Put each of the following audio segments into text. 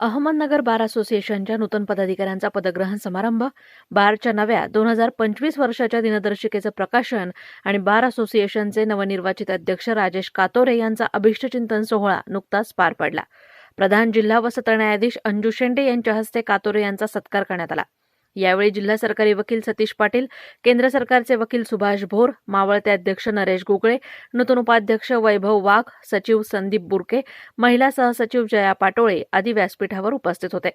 अहमदनगर बार असोसिएशनच्या नूतन पदाधिकाऱ्यांचा पदग्रहण समारंभ बारच्या नव्या दोन हजार पंचवीस वर्षाच्या दिनदर्शिकेचं प्रकाशन आणि बार असोसिएशनचे नवनिर्वाचित अध्यक्ष राजेश कातोरे यांचा अभिष्टचिंतन सोहळा नुकताच पार पडला. प्रधान जिल्हा व सत्र न्यायाधीश अंजू शेंडे यांच्या हस्ते कातोरे यांचा सत्कार करण्यात आला. यावेळी जिल्हा सरकारी वकील सतीश पाटील केंद्र सरकारचे वकील सुभाष भोर मावळते अध्यक्ष नरेश गुगळे नूतन उपाध्यक्ष वैभव वाघ सचिव संदीप बुरके महिला सहसचिव जया पाटोळे आदी व्यासपीठावर उपस्थित होते.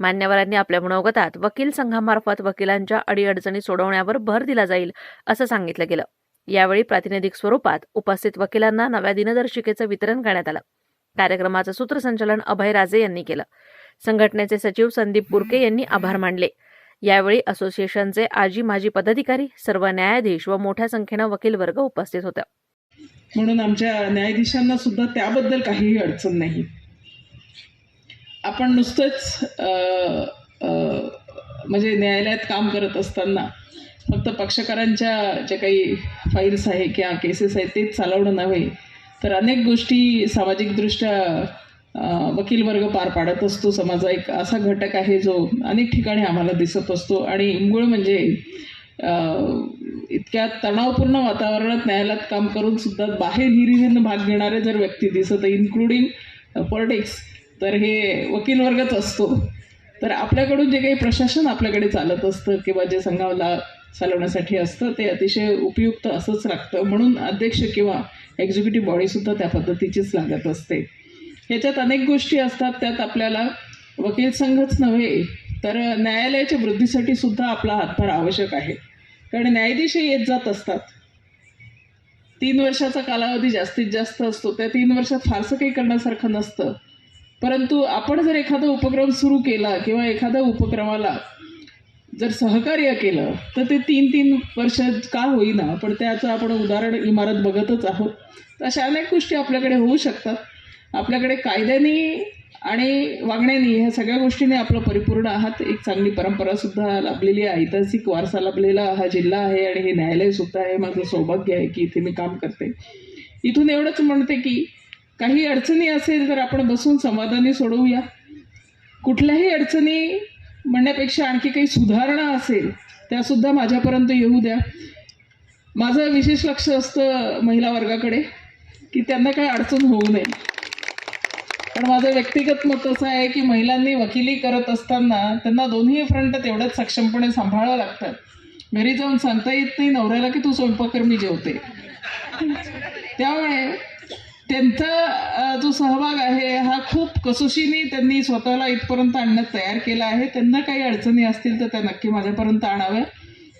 मान्यवरांनी आपल्या मनोगतात वकील संघामार्फत वकिलांच्या अडीअडचणी सोडवण्यावर भर दिला जाईल असं सांगितलं गेलं. यावेळी प्रातिनिधिक स्वरूपात उपस्थित वकिलांना नव्या दिनदर्शिकेचं वितरण करण्यात आलं. कार्यक्रमाचं सूत्रसंचालन अभय राजे यांनी केलं. संघटनेचे सचिव संदीप बुरके यांनी आभार मानले. यावेळी असोसिएशनचे आजी माजी पदाधिकारी सर्व न्यायाधीश व मोठ्या संख्येनं वकील वर्ग उपस्थित होता. म्हणून आमच्या न्यायाधीशांना सुद्धा त्याबद्दल काहीही अडचण नाही. आपण नुसतंच म्हणजे न्यायालयात काम करत असताना फक्त पक्षकारांच्या ज्या काही फाईल्स आहे किंवा केसेस आहेत तेच चालवणं नव्हे तर अनेक गोष्टी सामाजिकदृष्ट्या वकील वर्ग पार पाडत असतो. समाजा एक असा घटक आहे जो अनेक ठिकाणी आम्हाला दिसत असतो. आणि मूळ म्हणजे इतक्या तणावपूर्ण वातावरणात न्यायालयात काम करून सुद्धा बाहेर हिरिरीनं भाग घेणारे जर व्यक्ती दिसत इन्क्लुडिंग पॉलिटिक्स तर हे वकील वर्गच असतो. तर आपल्याकडून जे काही प्रशासन आपल्याकडे चालत असतं किंवा जे संघाला चालवण्यासाठी असतं ते अतिशय उपयुक्त असंच लागतं. म्हणून अध्यक्ष किंवा एक्झिक्युटिव्ह बॉडीसुद्धा त्या पद्धतीचीच लागत असते. ह्याच्यात अनेक गोष्टी असतात त्यात आपल्याला वकील संघच नव्हे तर न्यायालयाच्या वृद्धीसाठी सुद्धा आपला हातभार आवश्यक आहे. कारण न्यायाधीशही येत जात असतात. तीन वर्षाचा कालावधी जास्तीत जास्त असतो त्या तीन वर्षात फारसं काही करण्यासारखं नसतं. परंतु आपण जर एखादा उपक्रम सुरू केला किंवा एखाद्या उपक्रमाला जर सहकार्य केलं तर ते तीन तीन वर्ष का होईना पण त्याचं आपण उदाहरण इमारत बघतच आहोत. तर अशा अनेक गोष्टी आपल्याकडे होऊ शकतात. आपल्याकडे कायद्याने आणि वागण्याने ह्या सगळ्या गोष्टीने आपलं परिपूर्ण आहात. एक चांगली परंपरासुद्धा लाभलेली आहे. ऐतिहासिक वारसा लाभलेला हा जिल्हा आहे आणि हे न्यायालयसुद्धा आहे. माझं सौभाग्य आहे की इथे मी काम करते. इथून एवढंच म्हणते की काही अडचणी असेल तर आपण बसून समाधानी सोडवूया. कुठल्याही अडचणी म्हणण्यापेक्षा आणखी काही सुधारणा असेल त्यासुद्धा माझ्यापर्यंत येऊ द्या. माझं विशेष लक्ष असतं महिला वर्गाकडे की त्यांना काही अडचण होऊ नये. पण माझं व्यक्तिगत मत असं आहे की महिलांनी वकिली करत असताना त्यांना दोन्ही फ्रंट तेवढंच सक्षमपणे सांभाळावं लागतात घरी जाऊन सांगता येत नाही नवऱ्याला की तू स्वयंपाक मी जेवते. त्यामुळे त्यांचा जो सहभाग आहे हा खूप कसोशीने त्यांनी स्वतःला इथपर्यंत आणण्यात तयार केला आहे. त्यांना काही अडचणी असतील तर त्या नक्की माझ्यापर्यंत आणाव्या.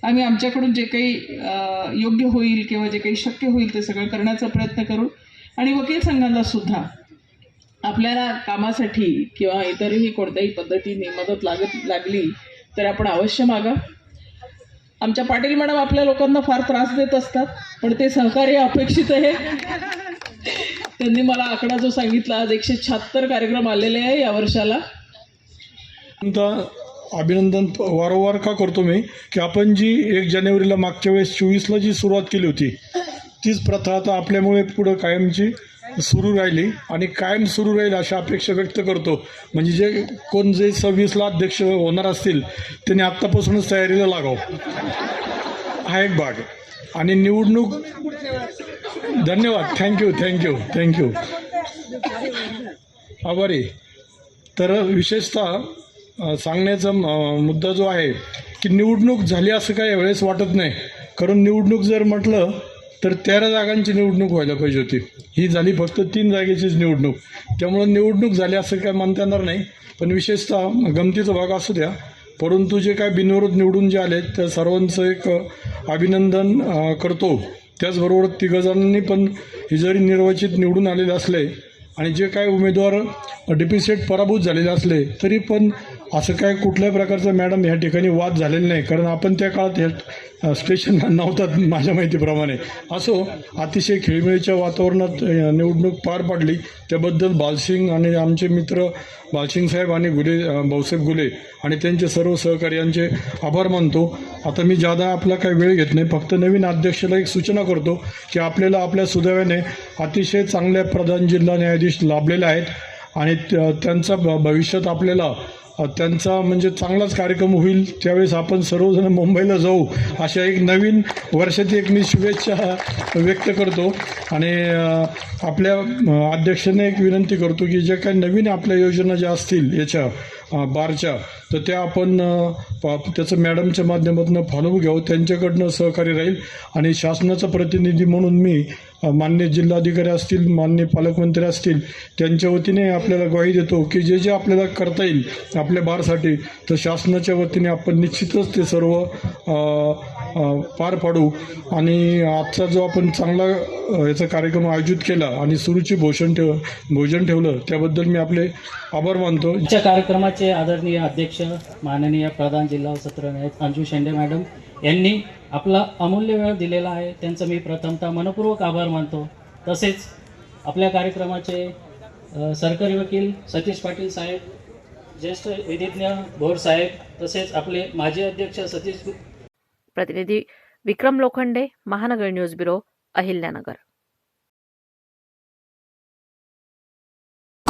आम्ही आमच्याकडून जे काही योग्य होईल किंवा जे काही शक्य होईल ते सगळं करण्याचा प्रयत्न करू. आणि वकील संघाला सुद्धा. आपल्याला कामासाठी किंवा इतरही कोणत्याही पद्धतीने मदत लागत लागली तर आपण अवश्य मागा. आमच्या पाटील मॅडम आपल्या लोकांना फार त्रास देत असतात पण ते सहकार्य अपेक्षित आहे. त्यांनी मला आकडा जो सांगितला आज एकशे शहात्तर कार्यक्रम आलेले आहे या वर्षाला. अभिनंदन वारंवार का करतो मी की आपण जी एक जानेवारीला मागच्या वेळेस चोवीसला जी सुरुवात केली होती तीच प्रथा आता आपल्यामुळे पुढं कायमची सुरू राहिली आणि कायम सुरू राहील अशा अपेक्षा व्यक्त करतो. म्हणजे जे कोण जे सव्वीसला अध्यक्ष होणार असतील त्यांनी आत्तापासूनच तयारीला लागावं. हा एक भाग. आणि निवडणूक धन्यवाद. थँक्यू थँक्यू थँक्यू आभारी. तर विशेषतः सांगण्याचा मुद्दा जो आहे की निवडणूक झाली असं काही वेळेस वाटत नाही. कारण निवडणूक जर म्हटलं तर तेरा जागांची निवडणूक व्हायला पाहिजे होती. ही झाली फक्त तीन जागेचीच निवडणूक. त्यामुळं निवडणूक झाली असं काय मानता येणार नाही. पण विशेषतः गमतीचा भाग असू द्या. परंतु जे काय बिनविरोध निवडून जे आले त्या सर्वांचं एक अभिनंदन करतो. त्याचबरोबर तिघजणांनी पण हे जरी निर्वाचित निवडून आलेले असले आणि जे काही उमेदवार डिपिसेट पराभूत झालेले असले तरी पण असं काय कुठल्याही प्रकारचं मॅडम ह्या ठिकाणी वाद झालेला नाही. कारण आपण त्या काळात ह्या स्टेशन नव्हतात माझ्या माहितीप्रमाणे. असो अतिशय खेळीमेळीच्या वातावरणात निवडणूक पार पाडली. त्याबद्दल बालसिंग आणि आमचे मित्र बालसिंग साहेब आणि गुले भाऊसाहेब गुले आणि त्यांचे सर्व सहकार्यांचे आभार मानतो. आता मी जादा आपला काही वेळ घेत नाही फक्त नवीन अध्यक्षाला एक सूचना करतो की आपल्याला आपल्या सुदैवाने अतिशय चांगल्या प्रधान जिल्हा न्यायाधीश लाभलेले आहेत आणि त्यांचा भविष्यात आपल्याला त्यांचा म्हणजे चांगलाच कार्यक्रम होईल. त्यावेळेस आपण सर्वजण मुंबईला जाऊ अशा एक नवीन वर्षाची एक मी शुभेच्छा व्यक्त करतो. आणि आपल्या अ, अध्यक्षाने एक विनंती करतो की ज्या काही नवीन आपल्या योजना ज्या असतील याच्या बारच्या तर त्या आपण त्याचं मॅडमच्या माध्यमातून फॉलोअप घ्यावं त्यांच्याकडनं सहकार्य राहील. आणि शासनाचा प्रतिनिधी म्हणून मी मान्य जिल्हाधिकारी असतील मान्य पालकमंत्री असतील त्यांच्या वतीने आपल्याला ग्वाही देतो की जे जे आपल्याला करता येईल आपल्या बारसाठी तर शासनाच्या वतीने आपण निश्चितच ते सर्व पार पाडू. आणि आजचा जो आपण चांगला याचा कार्यक्रम आयोजित केला आणि सुरुची भोषण ठेव भोजन ठेवलं त्याबद्दल मी आपले आभार मानतो. आजच्या कार्यक्रमाचे आदरणीय अध्यक्ष माननीय प्रधान जिल्हा सत्र न्यायाधीश अंजू शेंडे मॅडम यांनी आपला अमूल्य वेळ दिलेला आहे. त्यांचं मी प्रथमतः मनपूर्वक आभार मानतो. तसेच आपल्या कार्यक्रमाचे सरकारी वकील सतीश पाटील साहेब ज्येष्ठ विधिज्ञ भोर साहेब तसेच आपले माजी अध्यक्ष सतीश प्रतिनिधी विक्रम लोखंडे महानगर न्यूज ब्युरो अहिल्यानगर.